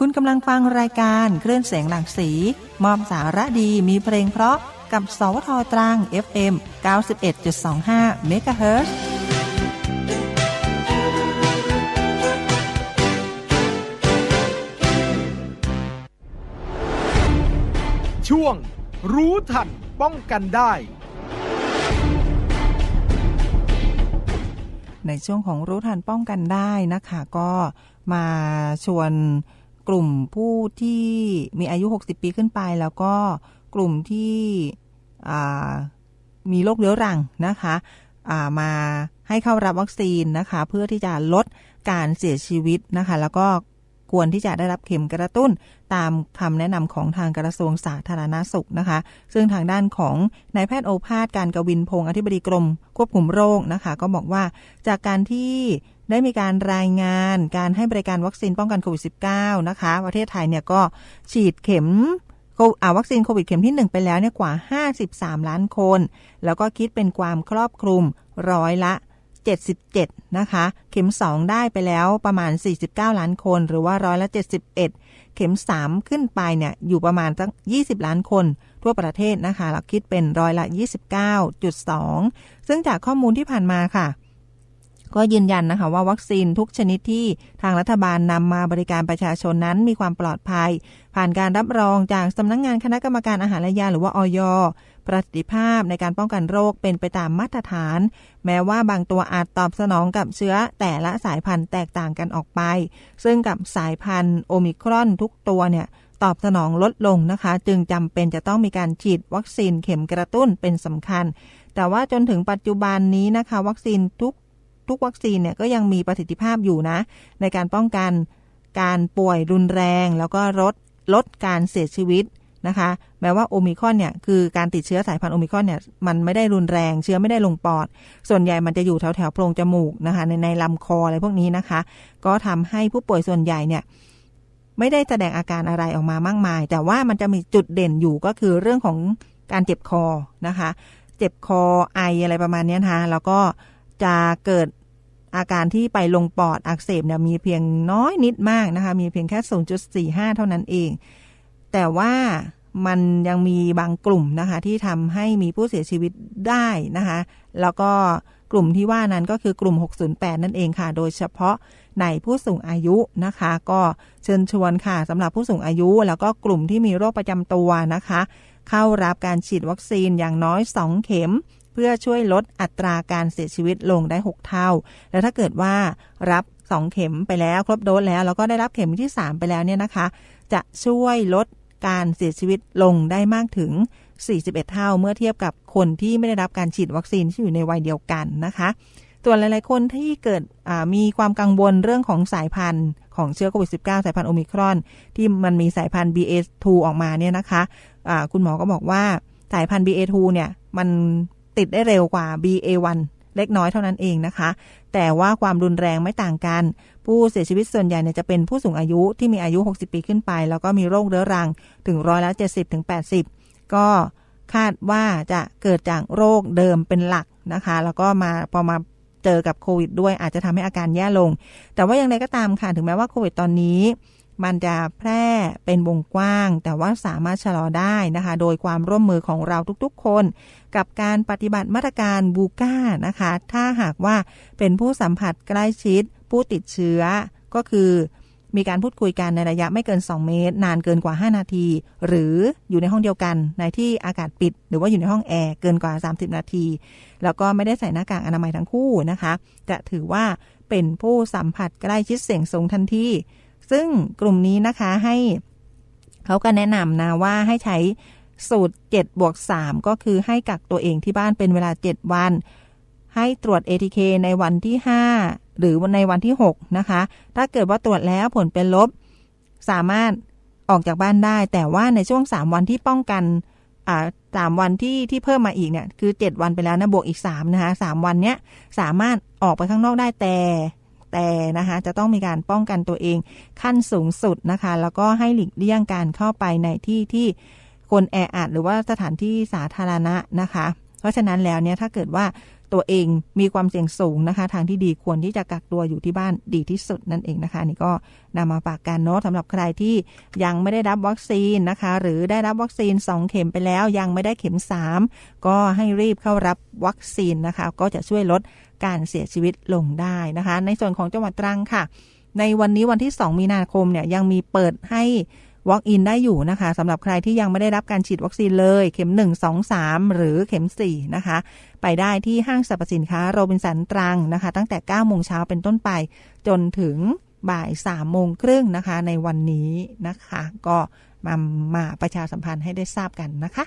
คุณกำลังฟังรายการคลื่นเสียงหลังสี มอบสาระดีมีเพลงเพราะกับ สวทตรัง FM 91.25 MHz ช่วง รู้ทันป้องกันได้ในช่วงของรู้ทันป้องกันได้นะคะ ก็มาชวน กลุ่มผู้ที่มีอายุ 60 ปีขึ้นไป แล้วก็กลุ่มที่มีโรคเรื้อรังนะคะมาให้เข้ารับวัคซีนนะคะ เพื่อที่จะลดการเสียชีวิตนะคะ แล้วก็ควรที่จะได้รับเข็มกระตุ้นตามคำแนะนำของทางกระทรวงสาธารณาสุขนะคะ ซึ่งทางด้านของนายแพทย์โอภาสการกวินพงศ์อธิบดีกรมควบคุมโรคนะคะ ก็บอกว่าจากการที่ ได้มีการรายงานการให้บริการวัคซีนป้องกันโควิด -19 นะคะ ประเทศไทยเนี่ยก็ฉีดเข็มวัคซีนโควิดเข็มที่ 1 ไปแล้วเนี่ยกว่า 53 ล้านคน แล้วก็คิดเป็นความครอบคลุมร้อยละ 77 นะคะ เข็ม 2 ได้ไปแล้วประมาณ 49 ล้านคน หรือว่าร้อยละ 71 เข็ม 3 ขึ้นไปเนี่ยอยู่ประมาณตั้ง 20 ล้านคนทั่วประเทศนะคะเราคิดเป็นร้อยละ 29.2 ซึ่งจากข้อมูลที่ผ่านมาค่ะ ก็ยืนยันนะคะว่าวัคซีนทุกชนิดที่ทางรัฐบาลนำมาบริการประชาชนนั้นมีความปลอดภัย ผ่านการรับรองจากสำนักงงานคณะกรรมการอาหารและยาหรือว่าออยประสิทธิภาพในการป้องกันโรคเป็นไปตามมาตรฐาน แม้ว่าบางตัวอาจตอบสนองกับเชื้อแต่ละสายพันธุ์แตกต่างกันออกไป ซึ่งกับสายพันธุ์โอมิครอนทุกตัวเนี่ยตอบสนองลดลงนะคะ จึงจำเป็นจะต้องมีการฉีดวัคซีนเข็มกระตุ้นเป็นสำคัญ แต่ว่าจนถึงปัจจุบันนี้นะคะ วัคซีนทุก ทุกวัคซีนเนี่ยก็ยังมีประสิทธิภาพอยู่นะ ในการป้องกันการป่วยรุนแรง แล้วก็ลดลดการเสียชีวิตนะคะ แม้ว่าโอมิคอนเนี่ยคือการติดเชื้อสายพันธุ์โอมิคอนเนี่ยมันไม่ได้รุนแรงเชื้อไม่ได้ลงปอด ส่วนใหญ่มันจะอยู่แถวแถวโพรงจมูกนะคะ ในในลำคออะไรพวกนี้นะคะ ก็ทำให้ผู้ป่วยส่วนใหญ่เนี่ยไม่ได้แสดงอาการอะไรออกมามากมาย แต่ว่ามันจะมีจุดเด่นอยู่ก็คือเรื่องของการเจ็บคอนะคะ เจ็บคอไออะไรประมาณนี้นะคะแล้วก็จะเกิด อาการที่ไปลงปอดอักเสบเนี่ยมีเพียงน้อยนิดมากนะคะ มีเพียงแค่ 0.45 เท่านั้นเอง แต่ว่ามันยังมีบางกลุ่มนะคะ ที่ทำให้มีผู้เสียชีวิตได้นะคะ แล้วก็กลุ่มที่ว่านั้นก็คือกลุ่ม 608 นั่นเองค่ะ โดยเฉพาะในผู้สูงอายุนะคะ ก็เชิญชวนค่ะสำหรับผู้สูงอายุ แล้วก็กลุ่มที่มีโรคประจำตัวนะคะ เข้ารับการฉีดวัคซีนอย่างน้อย 2 เข็ม เพื่อช่วยลดอัตราการเสียชีวิตลงได้ 6 เท่า แล้วถ้าเกิดว่ารับ2เข็มไปแล้วครบโดสแล้ว แล้วก็ได้รับเข็มที่ 3 ไปแล้วเนี่ยนะคะ จะช่วยลดการเสียชีวิตลงได้มากถึง 41 เท่า เมื่อเทียบกับคนที่ไม่ได้รับการฉีดวัคซีนที่อยู่ในวัยเดียวกันนะคะส่วนหลาย ๆ คนที่เกิดมีความกังวลเรื่องของสายพันธุ์ของเชื้อโควิด -19 สายพันธุ์โอมิครอน ที่มันมีสายพันธุ์ BA2 ออกมาเนี่ยนะคะะคุณหมอก็บอกว่าสายพันธุ์ BA2 เนี่ยมัน ติดได้เร็วกว่า BA1 เล็กน้อยเท่านั้นเองนะคะ แต่ว่าความรุนแรงไม่ต่างกัน ผู้เสียชีวิตส่วนใหญ่เนี่ยจะเป็นผู้สูงอายุที่มีอายุ 60 ปีขึ้นไป แล้วก็มีโรคเรื้อรังถึงร้อยละ70ถึง80 ก็คาดว่าจะเกิดจากโรคเดิมเป็นหลักนะคะ แล้วก็มาพอมาเจอกับโควิดด้วยอาจจะทำให้อาการแย่ลง แต่ว่าอย่างไรก็ตามค่ะ ถึงแม้ว่าโควิดตอนนี้ มันจะแพร่เป็นวงกว้าง แต่ว่าสามารถชะลอได้นะคะ โดยความร่วมมือของเราทุกๆคน กับการปฏิบัติมาตรการบูก้านะคะ ถ้าหากว่าเป็นผู้สัมผัสใกล้ชิด ผู้ติดเชื้อก็คือมีการพูดคุยกันในระยะไม่เกิน 2 เมตร นานเกินกว่า 5 นาที หรืออยู่ในห้องเดียวกัน ในที่อากาศปิด หรือว่าอยู่ในห้องแอร์เกินกว่า 30 นาที แล้วก็ไม่ได้ใส่หน้ากากอนามัยทั้งคู่นะคะ จะถือว่าเป็นผู้สัมผัสใกล้ชิดเสี่ยงสูงทันที ซึ่งกลุ่มนี้นะคะให้เขาก็แนะนำนะว่าให้ใช้สูตร7บวก3ก็คือให้กักตัวเองที่บ้านเป็นเวลา 7 วัน ให้ตรวจ ATK ในวันที่ 5 หรือในวันที่ 6 นะคะ ถ้าเกิดว่าตรวจแล้วผลเป็นลบ สามารถออกจากบ้านได้ แต่ว่าในช่วง 3 วันที่ป้องกันสามวันที่ที่เพิ่มมาอีกเนี่ยคือ 7 วันไปแล้วนะบวกอีก3นะคะสวันเนี้ยสามารถออกไปข้างนอกได้แต่ แต่นะคะจะต้องมีการป้องกันตัวเองขั้นสูงสุดนะคะ แล้วก็ให้หลีกเลี่ยงการเข้าไปในที่ที่คนแออัดหรือว่าสถานที่สาธารณะนะคะ เพราะฉะนั้นแล้วเนี่ยถ้าเกิดว่าตัวเองมีความเสี่ยงสูงนะคะ ทางที่ดีควรที่จะกักตัวอยู่ที่บ้านดีที่สุดนั่นเองนะคะนี่ก็นำมาฝากกันเนาะสำหรับใครที่ยังไม่ได้รับวัคซีนนะคะ หรือได้รับวัคซีน 2 เข็มไปแล้ว ยังไม่ได้เข็ม 3 ก็ให้รีบเข้ารับวัคซีนนะคะ ก็จะช่วยลด การเสียชีวิตลงได้นะคะ ในส่วนของจังหวัดตรังค่ะ ในวันนี้วันที่ 2 มีนาคมเนี่ยยังมีเปิดให้ Walk in ได้อยู่นะคะสำหรับใครที่ยังไม่ได้รับการฉีดวัคซีนเลย เข็ม 1 2 3 หรือเข็ม 4 นะคะ ไปได้ที่ห้างสรรพสินค้าโรบินสันตรังนะคะ ตั้งแต่ 9 โมงเช้าเป็นต้นไป จนถึงบ่าย3โมงครึ่งนะคะ ในวันนี้นะคะ ก็มามาประชาสัมพันธ์ให้ได้ทราบกันนะคะ